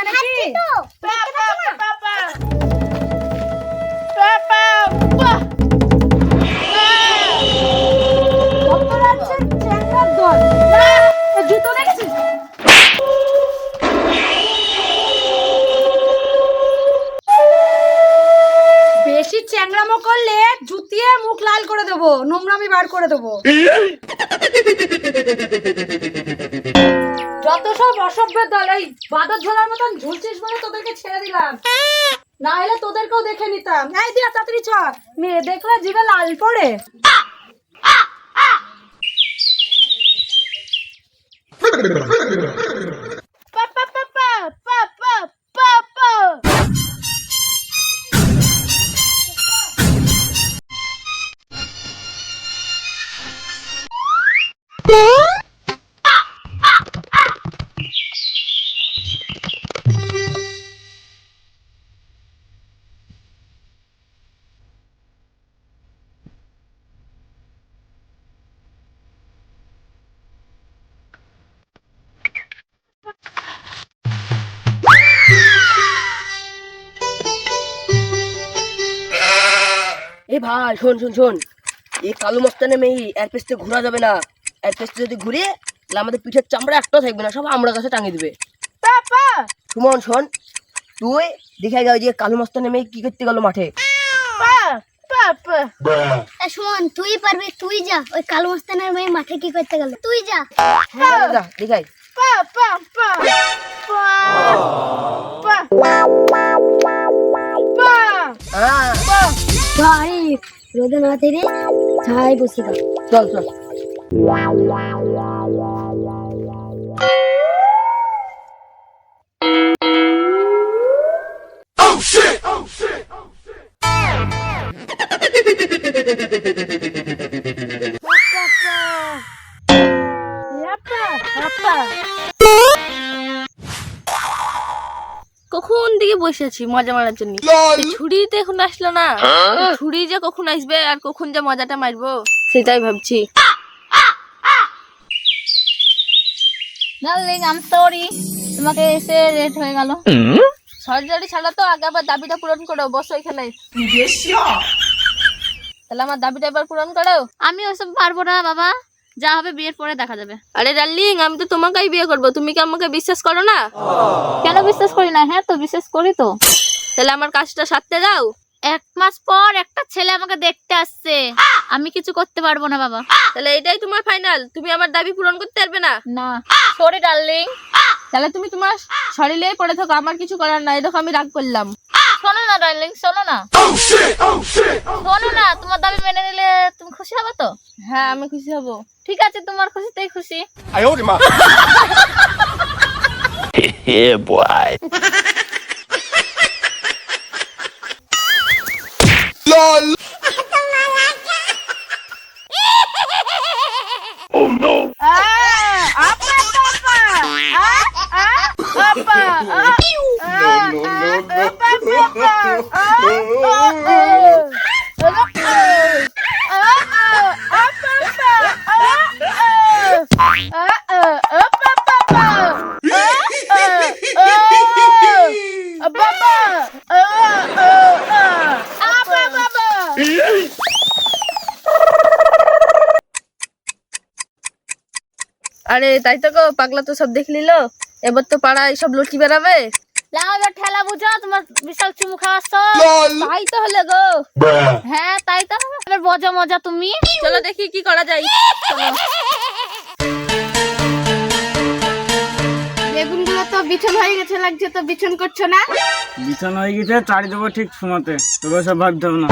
না নাকি? জুতো দেখেছিস? বেশি চ্যাংড়ামো করলে জুতিয়ে মুখ লাল করে দেবো নোংরামি বার করে দেবো। সব অসভ্যের দল, এই বাদর ঝোলার মতন ঝুলছিস বলে তোদেরকে ছেড়ে দিলাম। না হলে তোদেরকেও দেখে নিতাম। এই দিয়া তাড়াতাড়ি চ। মেয়ে দেখলে জিভে লাল পড়ে। ভাই শোন শোন শোন এই কালো মস্তানে মেয়ে এর পেস্টে ঘোরা যাবে না এর পেস্টে যদি ঘুরে তাহলে আমাদের পিঠের চামড়া একটাও থাকবে না সব আমরা কাছে টাঙিয়ে দিবে পাপা সুমন শোন তুই দেখে গেল যে কালো মস্তানে মেয়ে কি করতে গেল মাঠে শোন তুই পারবি তুই যা ওই কালো মস্তানের মেয়ে মাঠে কি করতে গেল তুই যা যা, দেখাই হ্যাঁ ভাই রোদে না তেরে ছাই বসে গেল চল চল কখন দিকে বসে আছি মজা মারার জন্য। ছুরি তো এখন আসলো না। এই ছুরি যে কখন আসবে আর কখন যে মজাটা মারবো সেটাই ভাবছি। ডার্লিং আম সরি তোমাকে এসে লেট হয়ে গেল। সার্জারি ছাড়া তো আগে আবার দাবিটা পূরণ করো বসো এখানে। তাহলে আমার দাবিটা এবার পূরণ করো। আমি ওসব পারব না বাবা। যা হবে বিয়ের পরে দেখা যাবে। আরে ডার্লিং আমি তো তোমাকেই বিয়ে করব। তুমি কি আমাকে বিশ্বাস করো না? কেন বিশ্বাস করি না? হ্যাঁ তো বিশ্বাস করি তো। তাহলে আমার কাজটা সারতে দাও। এক মাস পর একটা ছেলে আমাকে দেখতে আসছে। আমি কিছু করতে পারব না বাবা। তাহলে এটাই তোমার ফাইনাল। তুমি আমার দাবি পূরণ করতে পারবে না? না। Sorry darling. তাহলে তুমি তোমার শরীরেই পড়ে থাকো। আমার কিছু করার নাই। দেখো আমি রাগ করলাম। শোনো না ডার্লিং শোনো না। শোনো না তোমার দাবি মেনে নিলে তুমি খুশি হবে তো? হ্যাঁ আমি খুশি হব। ঠিক আছে তোমার খুশিতেই খুশি। Yeah, তাই তো গো পাগলা তো সব দেখ নিল। এবার তো পাড়ায় সব লটকি বেড়াবে। লাও এবার ঠেলা বুঝো তোমার বিশাল চুমু তাই তো হলে গো। হ্যাঁ তাই তো এবার মজা মজা তুমি। চলো দেখি কি করা যায়। বেগুনগুলো তো বিছন হয়ে গেছে লাগছে তো বিছন করছ না? বিছানা হয়ে গেছে চারি দেবো ঠিক সময়তে। তোকে সব ভাবতে হবে না।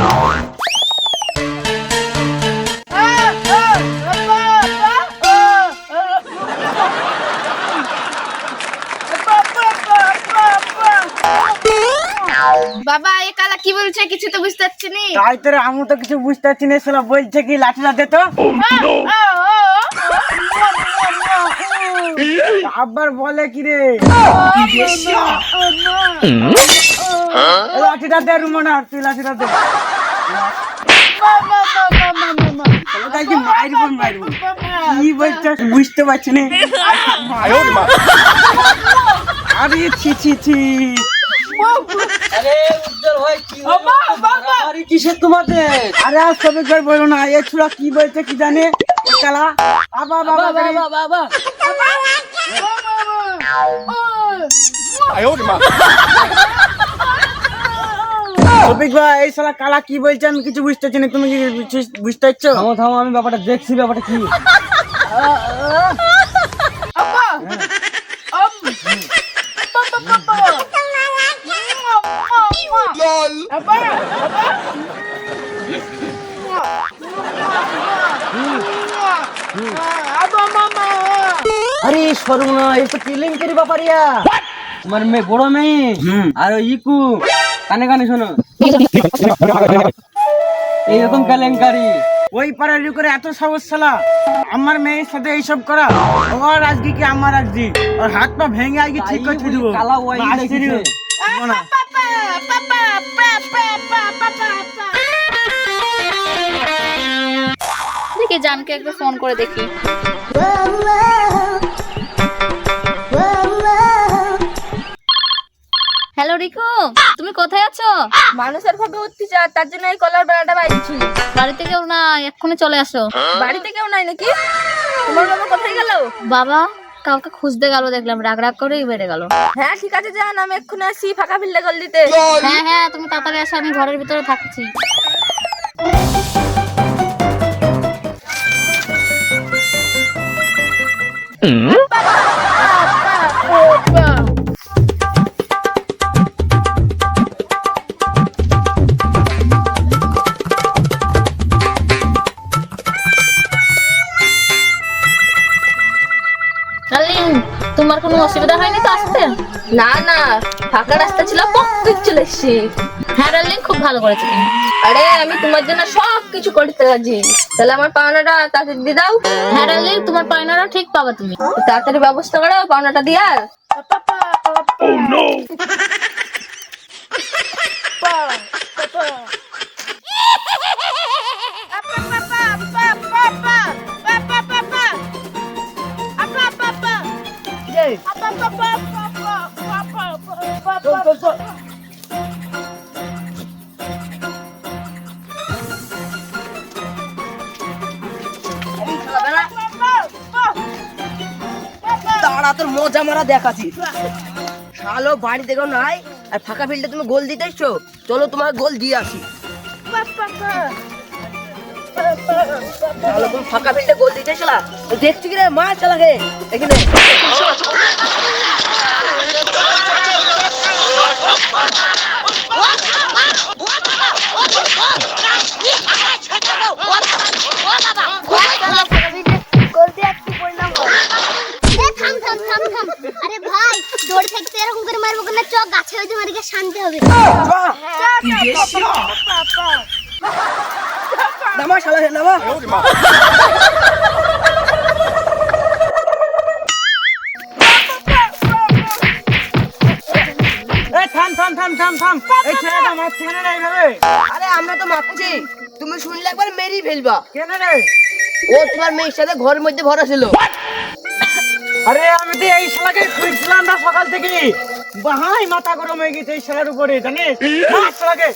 কি বলছে কিছু তো বুঝতে পারছি নি। তাই তোরে আমি তো কিছু বুঝতে পারছি না সেটা বলছে কি লাঠিটা দে তো। আবার বলে কি রে? লাঠিটা দে রুমনা তুই লাঠিটা দে। বুঝতে পারছি না। আরে ছি ছি ছি। আরে উজ্জ্বল ভাই কি আরে কিসের তোমাদের? আরে আর সবে করে বলো না এ কি বলছে কি জানে? কালা। আবা বাবা বাবা বাবা শফিক ভাই এই শালা কালা কি বলছে আমি কিছু বুঝতেছি না তুমি কি বুঝ- বুঝতে পারছ? থামো থামো আমি ব্যাপারটা দেখছি ব্যাপারটা কি? আরে সর্বনা এই তো কেলেঙ্কারি ব্যাপারিয়া তোমার মেয়ে বড় মেয়ে আর ইকু কানে কানে শোনো এইরকম কেলেঙ্কারি ওই পাড়ার করে এত সমস্যা আমার মেয়ের সাথে এইসব করা ওর আজকে কি আমার আজকে ওর হাত পা ভেঙে আজকে ঠিক করে দেবো কালা ওয়াই না দেখি জানকে একবার ফোন করে দেখি। হ্যালো রিকু তুমি কোথায় আছো? মানুষের ভাবে অত্যাচার তার জন্য এই কলার বেড়াটা বাইছি বাড়িতে কেউ না এক্ষুনি চলে আসো। বাড়িতে কেউ নাই নাকি? তোমার বাবা কোথায় গেল? বাবা কাউকে খুঁজতে গেল দেখলাম রাগ রাগ করেই বেড়ে গেল। হ্যাঁ ঠিক আছে যান আমি এক্ষুনি আসি ফাঁকা ফিল্ডে গল দিতে হ্যাঁ হ্যাঁ তুমি তাড়াতাড়ি আসো আমি ঘরের ভিতরে থাকছি। তোমার কোনো অসুবিধা হয়নি তো আসতে? না না ফাঁকা রাস্তা ছিল পক্ষে চলে এসছি। হ্যাঁ ডার্লিং খুব ভালো করেছ আরে আমি তোমার জন্য সব কিছু করতে রাজি। তাহলে আমার পাওনাটা তাড়াতাড়ি দিয়ে দাও। হ্যাঁ ডার্লিং তোমার পাওনাটা ঠিক পাবা তুমি। তাড়াতাড়ি ব্যবস্থা করো পাওনাটা তারা তোর মজা মারা দেখাচ্ছি। শালো বাড়ি থেকেও নাই, আর ফাঁকা ফিল্ডে তুমি গোল দিতে এসছো। চলো তোমার গোল দিয়ে আসি। ফাঁকা ফিল্ডে গোল দিতে এসলা দেখছি কি রে মা চালাকে এখানে। এ, থাম থাম থাম থাম। আরে ভাই দৌড় থাকতে এরকম করে মারবো কেন? চক গাছে হইতে মারি গিয়ে শান্তি হবে। নামা থাম থাম থাম থাম থাম। এই ছেলেটা মারছে কেন রে এইভাবে আরে আমরা তো মারছি তুমি শুনলে একবার ফেলবা। কেন রে ও তোমার মেয়ের সাথে ঘরের মধ্যে ভরা ছিল। আরে আমি তো এই শালাকে খুঁজছিলাম না সকাল থেকে বাহাই মাথা গরম হয়ে গেছে এই শালার উপরে জানিস? শালাকে।